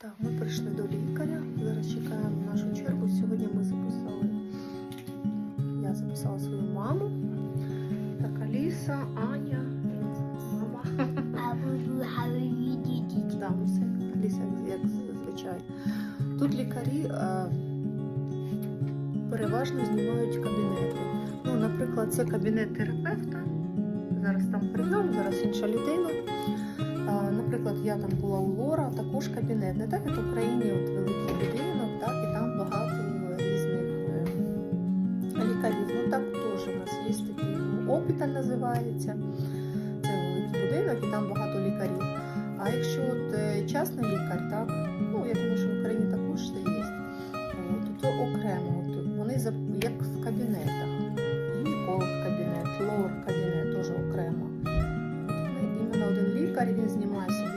Так, ми прийшли до лікаря. Зараз чекаємо нашу чергу. Сьогодні ми записали. Я записала свою маму. Так, Аліса, Аня, мама. Да, все, Аліса, як зазвичай. Тут лікарі е, переважно знімають кабінети. Ну, наприклад, це кабінет терапевта. Зараз там прийом, зараз інша людина я там була у Лора, також кабінет. Не так як в Україні от великий будинок, так, і там багато е, різних е, лікарів. Ну так теж у нас є такий ну, опіталь називається. Це великий будинок і там багато лікарів. А якщо от е, частний лікар, так, ну я думаю, що в Україні також це є, то це окремо. От, вони як в кабінетах. Ліков кабінет, лор кабінет теж окремо. Іменно один лікар він знімає.